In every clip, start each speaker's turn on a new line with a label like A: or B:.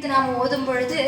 A: இது நாம் ஓதும் பொழுது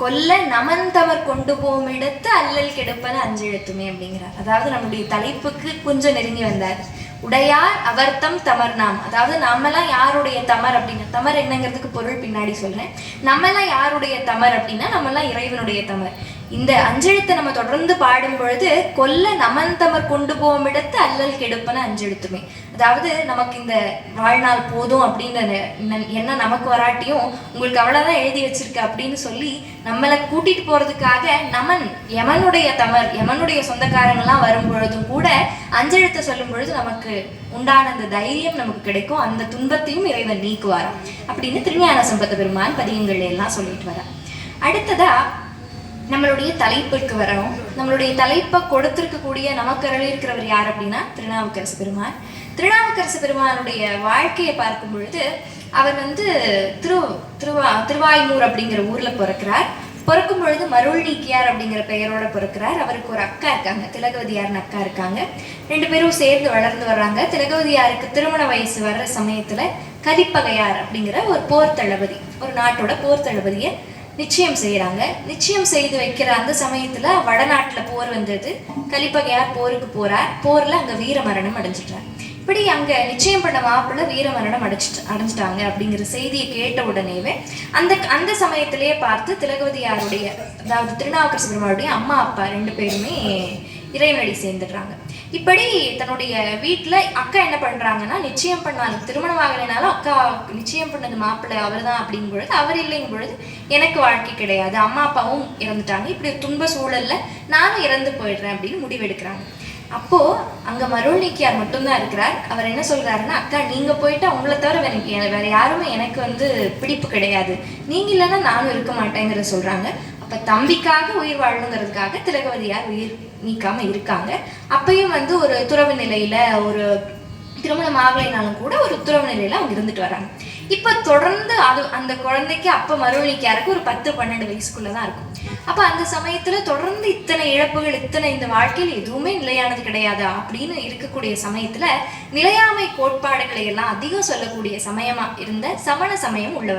A: கொல்ல நமந்தவர் கொண்டு போகும் இடத்து அல்லல் கெடுப்பன அஞ்செழுத்துமே அப்படிங்கிறார். அதாவது நம்முடைய தலைப்புக்கு கொஞ்சம் நெருங்கி வந்தார். உடையார் அவர்த்தம் தமர் நாம் அதாவது நம்மலாம் யாருடைய தமர் அப்படின்னா தமர் என்னங்கிறதுக்கு பொருள் பின்னாடி சொல்றேன். நம்மலாம் யாருடைய தமர் அப்படின்னா நம்மலாம் இறைவனுடைய தமர். இந்த அஞ்செழுத்தை நம்ம தொடர்ந்து பாடும் பொழுது கொல்ல நமந்தமர் கொண்டு போகும் இடத்து அல்லல் கெடுப்பன அஞ்செழுத்துமே. அதாவது நமக்கு இந்த வாழ்நாள் போதும் அப்படின்னு என்ன நமக்கு வராட்டியும் உங்களுக்கு அவ்வளவுதான் எழுதி வச்சிருக்க அப்படின்னு சொல்லி நம்மளை கூட்டிட்டு போறதுக்காக நமன் யமனுடைய தமர் யமனுடைய சொந்தக்காரங்கெல்லாம் வரும் பொழுதும் கூட அஞ்செழுத்தை சொல்லும் பொழுது நமக்கு உண்டான அந்த தைரியம் நமக்கு கிடைக்கும். அந்த துன்பத்தையும் இறைவன் நீக்குவாராம். அப்படின்னு திருஞான சம்பத்த பெருமான் பதியங்கள் எல்லாம் சொல்லிட்டு வரான் அடுத்ததா நம்மளுடைய தலைப்புக்கு வரோம். நம்மளுடைய தலைப்பை கொடுத்திருக்கக்கூடிய நமக்கு இருக்கிறவர் யார் அப்படின்னா திருநாவுக்கரசு பெருமான் திருநாவுக்கரசு பெருமானுடைய வாழ்க்கையை பார்க்கும் பொழுது அவர் வந்து திரு திருவா திருவாய்மூர் அப்படிங்கிற ஊர்ல பிறக்கிறார். பிறக்கும் பொழுது மருள் நீக்கியார் அப்படிங்கிற பெயரோட பிறக்கிறார். அவருக்கு ஒரு அக்கா இருக்காங்க. திலகவதியார்னு அக்கா இருக்காங்க. ரெண்டு பேரும் சேர்ந்து வளர்ந்து வர்றாங்க. திலகவதியாருக்கு திருமண வயசு வர்ற சமயத்துல கலிப்பகையார் அப்படிங்கிற ஒரு போர் தளபதி ஒரு நாட்டோட போர் தளபதியை நிச்சயம் செய்கிறாங்க நிச்சயம் செய்து வைக்கிற அந்த சமயத்தில் வடநாட்டில் போர் வந்தது. கலிப்பகையார் போருக்கு போகிறார் போரில் அங்கே வீர மரணம் அடைஞ்சிட்டார். இப்படி அங்கே நிச்சயம் பண்ண மாப்பிள்ள வீர மரணம் அடைச்சிட்டு அடைஞ்சிட்டாங்க அப்படிங்கிற செய்தியை கேட்ட உடனேவே அந்த அந்த சமயத்திலேயே பார்த்து திலகவதியாருடைய அதாவது திருநாவுக்கரசு பெருமாளுடைய அம்மா அப்பா ரெண்டு பேருமே இறைவனடி சேர்ந்துடுறாங்க. இப்படி தன்னுடைய வீட்டில் அக்கா என்ன பண்ணுறாங்கன்னா நிச்சயம் பண்ணாலும் திருமணம் ஆகலைனாலும் அக்கா நிச்சயம் பண்ணது மாப்பிள்ளை அவர் தான் அப்படிங்கும் பொழுது அவர் இல்லைங்கும் பொழுது எனக்கு வாழ்க்கை கிடையாது. அம்மா அப்பாவும் இறந்துட்டாங்க. இப்படி துன்ப சூழல்ல நானும் இறந்து போயிடுறேன் அப்படின்னு முடிவெடுக்கிறாங்க. அப்போ அங்க மருள்நீக்கியார் மட்டும்தான் இருக்கிறார். அவர் என்ன சொல்றாருன்னா அக்கா நீங்க போயிட்டு அவங்கள தவிர வேற வேற யாருமே எனக்கு வந்து பிடிப்பு கிடையாது. நீங்க இல்லைன்னா நானும் இருக்க மாட்டேங்கிறத சொல்றாங்க. அப்ப தம்பிக்காக உயிர் வாழணுங்கிறதுக்காக திலகவதியார் உயிர் நீக்காம இருக்காங்க. அப்பயும் வந்து ஒரு துறவு நிலையில ஒரு திருமணம் ஆகலைனாலும் கூட ஒரு துறவு நிலையில அவங்க இருந்துட்டு வராங்க. இப்ப தொடர்ந்து அது அந்த குழந்தைக்கு அப்ப மறுவழிக்காருக்கு ஒரு பத்து பன்னெண்டு வயசுக்குள்ளதான் இருக்கும். அப்ப அந்த சமயத்துல தொடர்ந்து இத்தனை இழப்புகள் இத்தனை இந்த வாழ்க்கையில் எதுவுமே நிலையானது கிடையாது அப்படின்னு இருக்கக்கூடிய சமயத்துல நிலையாமை கோட்பாடுகளை எல்லாம் அதிகம் சொல்லக்கூடிய சமயமா இருந்த சமண சமயம் உள்ள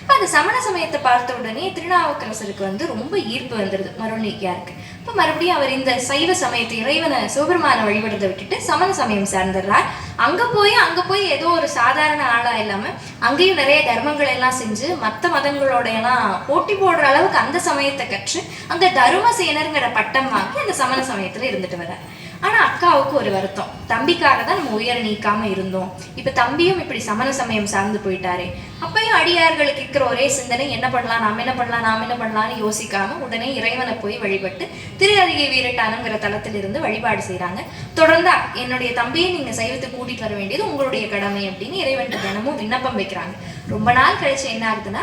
A: இப்போ அந்த சமண சமயத்தை பார்த்த உடனே திருநாவுக்கரசருக்கு வந்து ரொம்ப ஈர்ப்பு வந்துடுது மறுநீக்கியாருக்கு. இப்போ மறுபடியும் அவர் இந்த சைவ சமயத்தை இறைவனை சிவபெருமான வழிபடுறதை விட்டுட்டு சமண சமயம் சார்ந்துடுறார். அங்கே போய் அங்கே போய் ஏதோ ஒரு சாதாரண ஆளா இல்லாமல் அங்கேயும் நிறைய தர்மங்கள் எல்லாம் செஞ்சு மற்ற மதங்களோடையெல்லாம் போட்டி போடுற அளவுக்கு அந்த சமயத்தை கற்று அந்த தருமசேனருங்கிற பட்டம் வாங்கி அந்த சமண சமயத்தில் இருந்துட்டு வர்றார். ஆனா அக்காவுக்கு ஒரு வருத்தம். தம்பிக்காக தான் நம்ம உயர நீக்காம இருந்தோம். இப்ப தம்பியும் இப்படி சமண சமயம் சார்ந்து போயிட்டாரே. அப்பயும் அடியார்களுக்கு இருக்கிற ஒரே சிந்தனை என்ன பண்ணலாம் நாம என்ன பண்ணலாம் நாம என்ன பண்ணலாம்னு யோசிக்காம உடனே இறைவனை போய் வழிபட்டு திரு அருகே வீரட்டானங்கிற தளத்திலிருந்து வழிபாடு செய்கிறாங்க தொடர்ந்து என்னுடைய தம்பியை நீங்க சைவத்தை கூட்டிட்டு வர வேண்டியது உங்களுடைய கடமை அப்படின்னு இறைவன் தினமும் விண்ணப்பம் வைக்கிறாங்க. ரொம்ப நாள் கழிச்சு என்ன ஆகுதுன்னா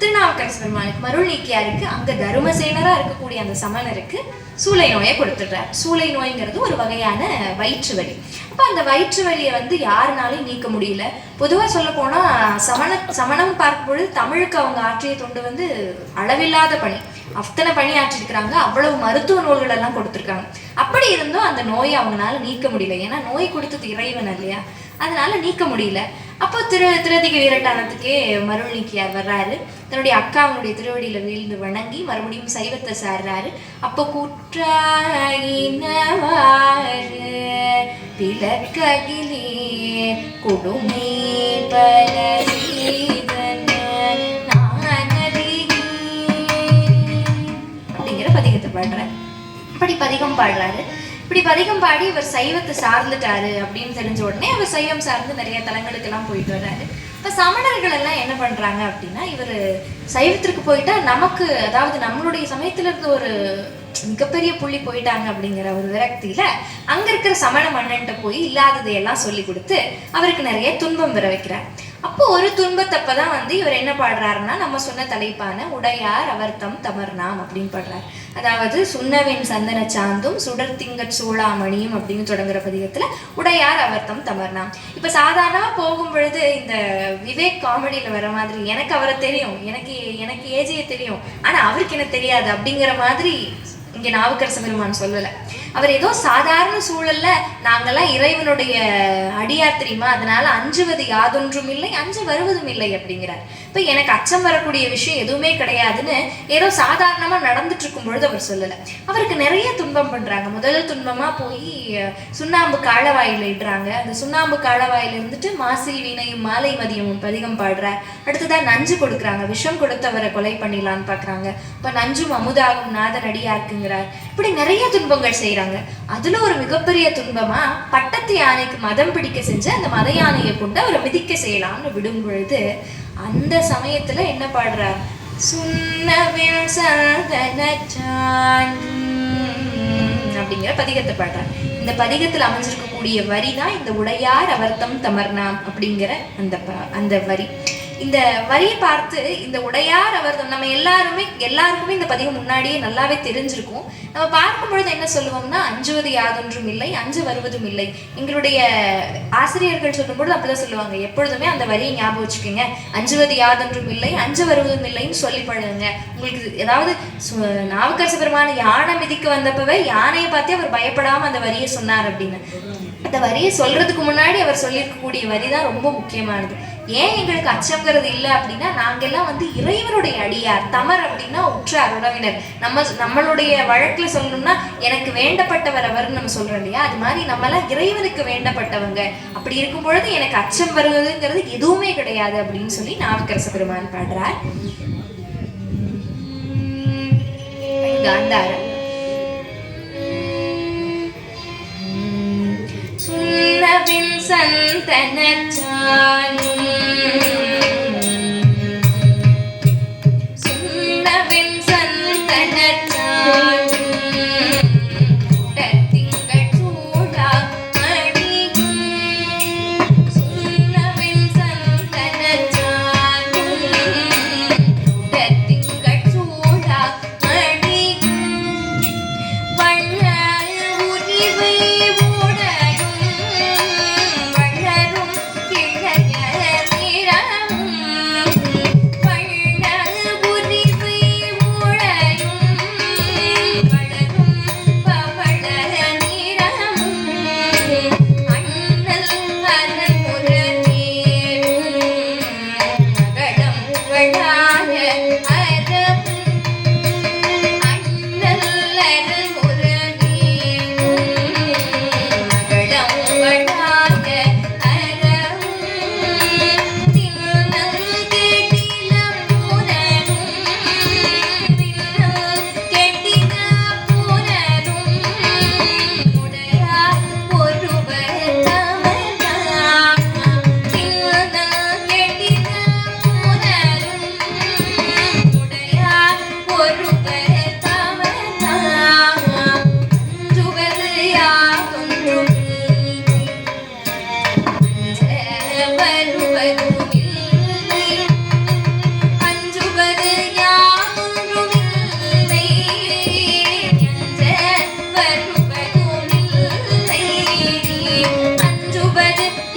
A: திருநாவுக்கரசு பெருமானுக்கு மருள் நீக்கியாருக்கு அங்க தருமசேனரா இருக்கக்கூடிய அந்த சமணருக்கு சூளை நோயை கொடுத்துடுறார். சூளை நோய்ங்கிறது ஒரு வகையான வயிற்று வலி. அப்போ அந்த வயிற்று வலியை வந்து யாருனாலையும் நீக்க முடியல. பொதுவாக சொல்ல போனா சமண சமணம் பார்க்கும் பொழுது தமிழுக்கு அவங்க ஆற்றிய தொண்டு வந்து அளவில்லாத பணி. அத்தனை பணி ஆற்றிருக்கிறாங்க. அவ்வளவு மருத்துவ நூல்கள் எல்லாம் கொடுத்துருக்காங்க. அப்படி இருந்தும் அந்த நோயை அவங்களால நீக்க முடியல. ஏன்னா நோய் கொடுத்தது இறைவன் இல்லையா? அதனால நீக்க முடியல. அப்போ திரு திருதிக வீரட்டானத்துக்கே மருள் நீக்கியார் வர்றாரு. தன்னுடைய அக்காவுடைய திருவடியில வீழ்ந்து வணங்கி மறுபடியும் சைவத்தை சாடுறாரு அப்போ குற்றாயினவாறு பிளக்ககிலே கொடுமை பல அப்படிங்கிற பதிகத்தை பாடுறாரு. இப்படி பதிகம் பாடுறாரு. இப்படி பதிகம் பாடி இவர் சைவத்தை சார்ந்துட்டாரு அப்படின்னு தெரிஞ்ச உடனே அவர் சைவம் சார்ந்து நிறைய தலங்களுக்கு எல்லாம் போயிட்டு வர்றாரு. இப்ப சமணர்கள் எல்லாம் என்ன பண்றாங்க அப்படின்னா இவர் சைவத்திற்கு போயிட்டா நமக்கு அதாவது நம்மளுடைய சமயத்துல இருந்து ஒரு மிகப்பெரிய புள்ளி போயிட்டாங்க அப்படிங்கிற ஒரு விரக்தியில அங்க இருக்கிற சமண மன்னன்ட்ட போய் இல்லாததையெல்லாம் சொல்லி கொடுத்து அவருக்கு நிறைய துன்பம் வர வைக்கிறார். அப்போ ஒரு துன்பத்தப்பதான் வந்து இவர் என்ன பாடுறாருன்னா நம்ம சொன்ன தலைப்பான உடையார் அவர்தம் தமர்நாம் அப்படின்னு பாடுறார். அதாவது சுண்ணவின் சந்தன சாந்தும் சுடர் திங்க சூளாமணியும் அப்படின்னு தொடங்குற பதிகத்துல உடையார் அவர்தம் தமர்நாம். இப்ப சாதாரணமா போகும் பொழுது இந்த விவேக் காமெடியில வர மாதிரி எனக்கு அவரை தெரியும் எனக்கு எனக்கு ஏஜியை தெரியும். ஆனா அவருக்கு என்ன தெரியாது அப்படிங்கிற மாதிரி இங்க நாவுக்கரச பெருமான் சொல்லல. அவர் ஏதோ சாதாரண சூழல்ல நாங்கெல்லாம் இறைவனுடைய அடியார் தெரியுமா? அதனால அஞ்சுவது யாதொன்றும் இல்லை அஞ்சு வருவதும் இல்லை அப்படிங்கிறார். இப்ப எனக்கு அச்சம் வரக்கூடிய விஷயம் எதுவுமே கிடையாதுன்னு ஏதோ சாதாரணமா நடந்துட்டு இருக்கும் பொழுது அவர் சொல்லல. அவருக்கு நிறைய துன்பம் பண்றாங்க. முதல் துன்பமா போய் சுண்ணாம்பு காலவாயில் இடுறாங்க அந்த சுண்ணாம்பு காலவாயில இருந்துட்டு மாசில் வீணையும் மாலை மதியமும் பதிகம் பாடுறார். அடுத்ததா நஞ்சு கொடுக்குறாங்க. விஷம் கொடுத்தவரை கொலை பண்ணிடலான்னு பாக்குறாங்க. இப்ப நஞ்சும் அமுதாகும் நாதன் அடியாக்குங்கிறார் இப்படி நிறைய துன்பங்கள் செய்கிறாங்க அதுல ஒரு மிகப்பெரிய துன்பமா பட்டத்து யானைக்கு மதம் பிடிக்க செஞ்சு அந்த மத யானையை கொண்டு அவரை மிதிக்க செய்யலாம்னு விடும் பொழுது அந்த சமயத்துல என்ன பாடுறார்? சுண்ணவில் சந்தனச்சான் அப்படிங்கிற பதிகத்தை பாடுறார். இந்த பதிகத்தில் அமைஞ்சிருக்கக்கூடிய வரி தான் இந்த உடையார் அவர்தம் தமர்னாம் அப்படிங்கிற அந்த ப- அந்த வரி. இந்த வரியை பார்த்து இந்த உடையார் அவர் நம்ம எல்லாருமே எல்லாருக்குமே இந்த பதிகம் முன்னாடியே நல்லாவே தெரிஞ்சிருக்கும். நம்ம பார்க்கும் பொழுது என்ன சொல்லுவோம்னா அஞ்சுவது யாதொன்றும் இல்லை அஞ்சு வருவதும் இல்லை. எங்களுடைய ஆசிரியர்கள் சொல்லும்பொழுது அப்படிதான் சொல்லுவாங்க. எப்பொழுதுமே அந்த வரியை ஞாபகம் வச்சுக்கோங்க. அஞ்சுவது யாதொன்றும் இல்லை அஞ்சு வருவதும் இல்லைன்னு சொல்லி பழகுங்க. உங்களுக்கு ஏதாவது சு- நாவுக்கரசு பெருமான யானை மிதிக்கு வந்தப்பவே யானையை பார்த்தே அவர் பயப்படாம அந்த வரியை சொன்னார் அப்படின்னு. அந்த வரியை சொல்றதுக்கு முன்னாடி அவர் சொல்லியிருக்கக்கூடிய வரி தான் ரொம்ப முக்கியமானது. ஏன் எங்களுக்கு அச்சங்கிறது இல்லை அப்படின்னா நாங்கெல்லாம் வந்து இறைவனுடைய அடியார் தமர் அப்படின்னா உற்றார் உறவினர் நம்ம நம்மளுடைய வழக்கில் சொல்லணும்னா எனக்கு வேண்டப்பட்டவர் அவர்னு நம்ம சொல்றோம் இல்லையா? அது மாதிரி நம்மலாம் இறைவனுக்கு வேண்டப்பட்டவங்க. அப்படி இருக்கும் பொழுது எனக்கு அச்சம் வருவதுங்கிறது எதுவுமே கிடையாது அப்படின்னு சொல்லி நாவுக்கரச பெருமான் பாடுறார். காந்தாரம் சுண்ணவின் சந்தனச்சானும் அஞ்சுவது